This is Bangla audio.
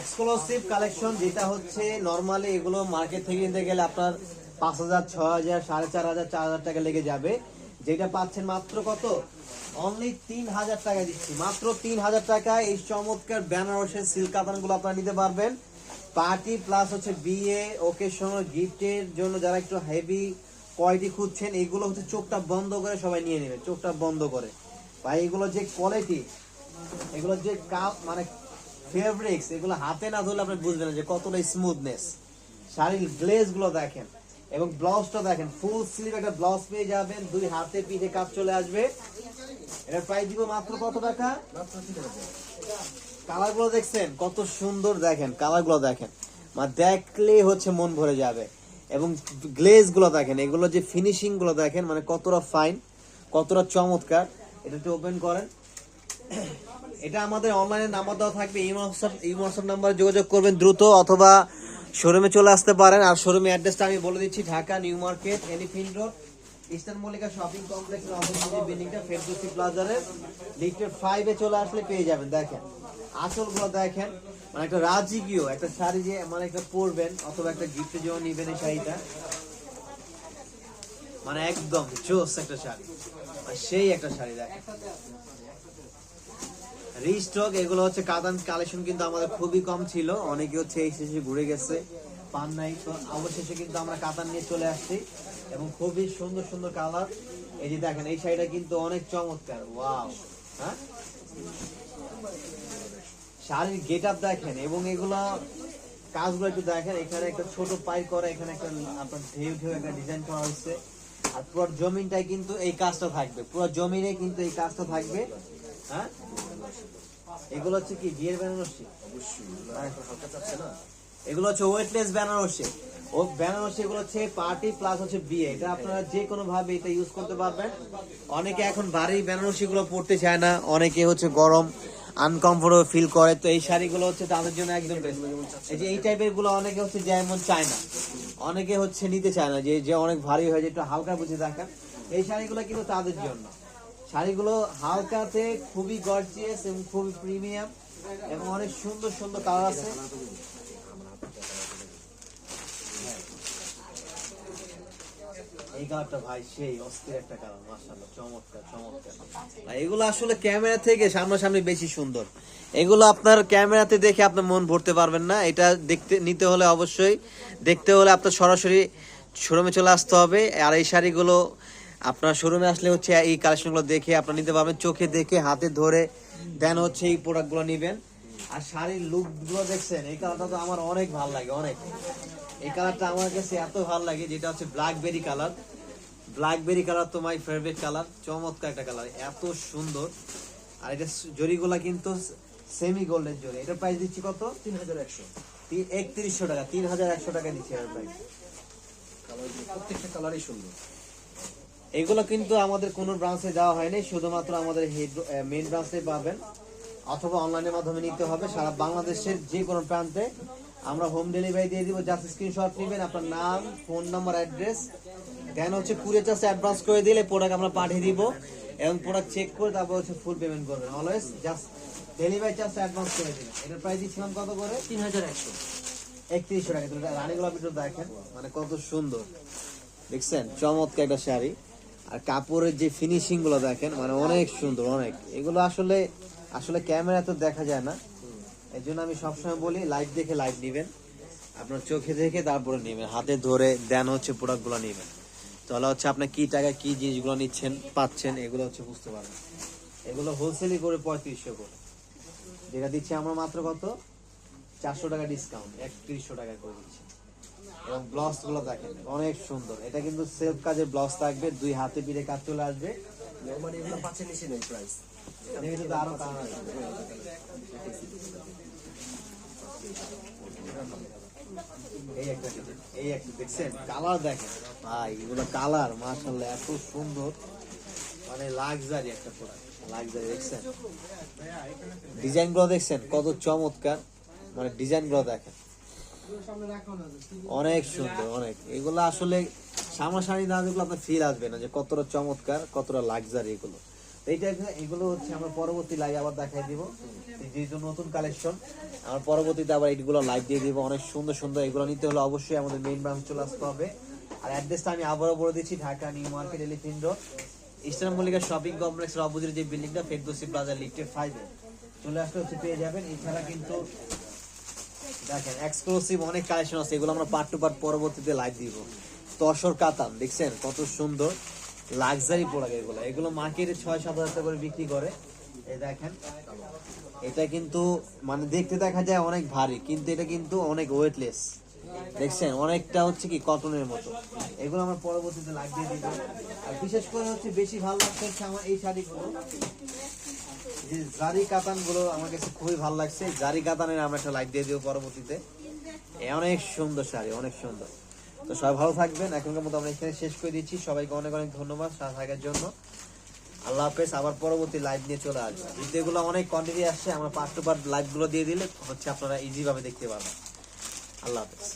এক্সক্লুসিভ কালেকশন যেটা হচ্ছে নর্মালি এগুলো মার্কেট থেকে নিতে গেলে আপনার পাঁচ হাজার, ছ হাজার, সাড়ে চার হাজার চার হাজার টাকা লেগে যাবে। যেটা পাচ্ছেন মাত্র কত? অনলি তিন হাজার টাকা দিচ্ছি। মাত্র তিন হাজার টাকা এই চমৎকার বেনারসের সিল্ক কাতানগুলো আপনারা নিতে পারবেন। পার্টি প্লাস হচ্ছে বিয়ে ওকেশন গিফটের জন্য যারা একটু হেভি কোয়ালিটি খুঁজছেন, এগুলো হচ্ছে চোখটা বন্ধ করে সবাই নিয়ে নেবে, চোখটা বন্ধ করে। ভাই, এগুলো যে কোয়ালিটি এগুলো যে কাপ মানে ফেব্রিক্স এগুলো হাতে না ধরলে আপনি বুঝবেন না যে কতটা স্মুথনেস শাড়ির গ্লেজগুলো দেখেন এবং ব্লাউজটা দেখেন ফুল স্লিভ একটা ব্লাউজ পেয়ে যাবেন, দুই হাতে পিঠে কাপ চলে আসবে। এটা প্রাইস দিব মাত্র কত টাকা? কালারগুলো দেখছেন, কত সুন্দর দেখেন কালারগুলো দেখেন। মানে দেখলে হচ্ছে মন ভরে যাবে। এবং গ্লেজগুলো দেখেন, এগুলো যে ফিনিশিংগুলো দেখেন মানে কতটা ফাইন কতটা চমৎকার। এটা একটু ওপেন করেন। এটা আমাদের অনলাইনে নাম্বার দেওয়া থাকবে, এই হোয়াটসঅ্যাপ নাম্বারে যোগাযোগ করবেন দ্রুত অথবা শোরুমে চলে আসতে পারেন। আর শোরুমে অ্যাড্রেসটা আমি বলে দিচ্ছি, Dhaka, New Market Elephant Road Eastern Mallika Shopping কমপ্লেক্সের অপোজিট যে বিল্ডিংটা ফেরদৌসি প্লাজারে লিফটের ফাইভে চলে আসলে পেয়ে যাবেন, দেখেন। আঁচলগুলো দেখেন মানে একটা রাজকীয়, একটা শাড়ি যে মানে একটা পরবেন, অথবা একটা গিফটের জন্য নিবেন এই শাড়িটা। মানে একদম জোস একটা শাড়ি। আর সেই একটা শাড়ি, দেখেন। রিস্টক এগুলো হচ্ছে কালেকশন কিন্তু আমাদের খুবই কম ছিল। অনেকে হচ্ছে এই শেষে ঘুরে গেছে, পান নাই। তো অবশেষে কিন্তু আমরা কাতান নিয়ে চলে আসছি এবং খুবই সুন্দর সুন্দর কালার। এই যে দেখেন, এই শাড়িটা কিন্তু অনেক চমৎকার। ওয়াও হ্যাঁ? শাড়ির গেট আপ দেখেন এবং এগুলো কাজগুলো একটু দেখেন, এখানে একটা ছোট পাই করা, এখানে একটা আপনার ঢেউ ঢেউ একটা ডিজাইন করা হচ্ছে আর পুরো জমিনটাই কিন্তু এই কাজটা থাকবে, পুরো জমিনে কিন্তু এই কাজটা থাকবে হ্যাঁ? এগুলো হচ্ছে কি বিয়ের বেনারসি এগুলো হচ্ছে ওয়েটলেস বেনারসি ও বেনারসি এগুলো হচ্ছে পার্টি প্লাস হচ্ছে বিয়ে। এটা আপনারা যে কোনো ভাবে এটা ইউজ করতে পারবেন। অনেকে এখন ভারী বেনারসি গুলো পড়তে চায় না। অনেকে হচ্ছে গরম আনকমফোর্টেবল ফিল করে। তো এই শাড়িগুলো হচ্ছে তাদের জন্য একদম বেস্ট এই যে এই টাইপেরগুলো অনেকে হচ্ছে যেমন চায় না। অনেকে হচ্ছে নিতে চায় না। যে যে অনেক ভারী হয়ে যায়, একটু হালকা বুঝে দেখেন। এই শাড়িগুলো কিন্তু তাদের জন্য। শাড়িগুলো হালকাতে খুবই গর্জিয়াস এবং খুবই প্রিমিয়াম এবং অনেক সুন্দর সুন্দর কালার আছে এগুলো আসলে ক্যামেরা থেকে সামনাসামনি বেশি সুন্দর। এগুলো আপনার ক্যামেরাতে দেখে আপনার মন ভরতে পারবেন না। এটা দেখতে, নিতে হলে অবশ্যই দেখতে হলে আপনার সরাসরি শোরুমে চলে আসতে হবে। আর এই শাড়িগুলো আপনার শোরুমে আসলে হচ্ছে এই কালেকশনগুলো দেখে আপনার নিতে পারবেন। চোখে দেখে হাতে ধরে দেন হচ্ছে এই প্রোডাক্টগুলো নেবেন। আর শাড়ির লুকগুলো দেখছেন এই কালারটা তো আমার অনেক ভালো লাগে অনেক। এই কালারটা আমার কাছে এত ভালো লাগে যেটা হচ্ছে ব্ল্যাকবেরি কালার ব্ল্যাকবেরি কালার তো মাই ফেভারিট কালার চমৎকার একটা কালার এত সুন্দর। আর এটা জরিগুলা কিন্তু সেমি গোল্ডেন জরি। এটা প্রাইস দিচ্ছি কত? তিন হাজার একশো। একত্রিশশো টাকা তিন হাজার একশো টাকা দিচ্ছি এর প্রাইস কালার প্রত্যেকটা কালারই সুন্দর। এগুলো কিন্তু আমাদের কোনো ব্রাঞ্চে দেওয়া হয়নি শুধুমাত্র আমাদের মেন ব্রাঞ্চে পাবেন। অথবা অনলাইনের মাধ্যমে নিতে হবে। সারা বাংলাদেশের যে কোনো প্রান্তে আমরা হোম ডেলিভারি দিয়ে দিব। জাস্ট স্ক্রিনশট নেবেন আপনার নাম ফোন নাম্বার অ্যাড্রেস দেন হচ্ছে কুড়িয়ে চাষে অ্যাডভান্স করে দিলে প্রোডাক্ট আমরা পাঠিয়ে দিব এবং প্রোডাক্ট চেক করে তারপর হচ্ছে ফুল পেমেন্ট করবেন। Always just delivery charge advance করে দিবেন এটার প্রাইস দিচ্ছিলাম কত করে? তিন হাজার একশো। একত্রিশশো টাকা। রানী গোলাপ একটু দেখেন মানে কত সুন্দর। দেখছেন? চমৎকার একটা শাড়ি। আর কাপড়ের যে ফিনিশিংগুলো দেখেন মানে অনেক সুন্দর, অনেক। এগুলো আসলে আসলে ক্যামেরা তো দেখা যায় না। এই জন্য আমি সবসময় বলি লাইভ দেখে লাইভ নিবেন। আপনার চোখে দেখে তারপরে নেবেন। হাতে ধরে দেন হচ্ছে প্রোডাক্টগুলো নেবেন। তাহলে হচ্ছে আপনি কি টাকা কি জিনিসগুলো নিচ্ছেন, পাচ্ছেন, এগুলো হচ্ছে বুঝতে পারবেন। এগুলো হোলসেলই করে পঁয়ত্রিশশো করে। যেটা দিচ্ছি আমরা মাত্র কত? চারশো টাকা ডিসকাউন্ট একত্রিশশো টাকা করে দিচ্ছি। এবং ব্লাউজগুলো দেখেন অনেক সুন্দর। এটা কিন্তু সেলফ কাজের ব্লাউজ থাকবে দুই হাতে পিড়ে কাজ চলে আসবে। নর্মালি এগুলো পাঁচের নিচে নেই প্রাইস এটাতে তো আরও কালার আছে। এই একটা এই একটা দেখছেন? কালার দেখেন। ভাই এগুলো কালার মাশাআল্লাহ এত সুন্দর। মানে লাক্সারি একটা প্রোডাক্ট লাক্সারি দেখছেন? ডিজাইনগুলো দেখছেন? কত চমৎকার। মানে ডিজাইনগুলো দেখেন। অনেক সুন্দর, অনেক। এগুলো আসলে সামনাসামনি না দেখলে আপনার ফিল আসবে না যে কতটা চমৎকার, কতটা লাক্সারি এগুলো। এইটা এগুলো হচ্ছে আমরা পরবর্তী লাইভ আবার দেখাই দিব। যেহেতু নতুন কালেকশন আমার পরবর্তীতে আবার এইগুলো লাইভ দিয়ে দিব। অনেক সুন্দর সুন্দর। এগুলো নিতে হলে অবশ্যই আমাদের মেইন ব্রাঞ্চ চলে আসতে হবে। আর অ্যাড্রেসটা আমি আবারও বলে দিচ্ছি, Dhaka New Market Elephant Road, Eastern Mallika Shopping কমপ্লেক্সের অপোজিট যে বিল্ডিংটা ফেরদোসি প্লাজা লিফটের ফাইভে চলে আসলে হচ্ছে পেয়ে যাবেন। এছাড়া কিন্তু দেখেন এক্সক্লুসিভ অনেক কালেকশন আছে, এগুলো আমরা পার্ট টু পার্ট পরবর্তীতে লাইভ দিব। তসর কাতান, দেখছেন? কত সুন্দর লাক্সারি প্রোডাক্ট এগুলো। এগুলো মার্কেটে ছয়, সাত হাজার করে বিক্রি করে। এই দেখেন, এটা কিন্তু মানে দেখতে দেখা যায় অনেক ভারী, কিন্তু এটা কিন্তু অনেক ওয়েটলেস দেখছেন? অনেকটা হচ্ছে কি কটনের মতো। এগুলো আমরা পরবর্তীতে লাগিয়ে দিব। আর বিশেষ করে হচ্ছে বেশি ভালো লাগছে আমার এই শাড়িগুলো। যে জারি কাতানগুলো আমার কাছে খুবই ভালো লাগছে জারি কাতানের আমরা একটা লাইক দিয়ে দিব পরবর্তীতে। অনেক সুন্দর শাড়ি, অনেক সুন্দর। তো সবাই ভালো থাকবেন, এখনকার মতো আমরা এখানে শেষ করে দিচ্ছি। সবাইকে অনেক অনেক ধন্যবাদ সাথে থাকার জন্য। আল্লাহ হাফেজ, আবার পরবর্তী লাইভ নিয়ে চলে আসবে। এগুলো অনেক কোয়ান্টিটি আসছে, আমরা পার্ট টু পার্ট লাইভগুলো দিয়ে দিলে হচ্ছে আপনারা ইজি ভাবে দেখতে পারবেন। আল্লাহ হাফেজ।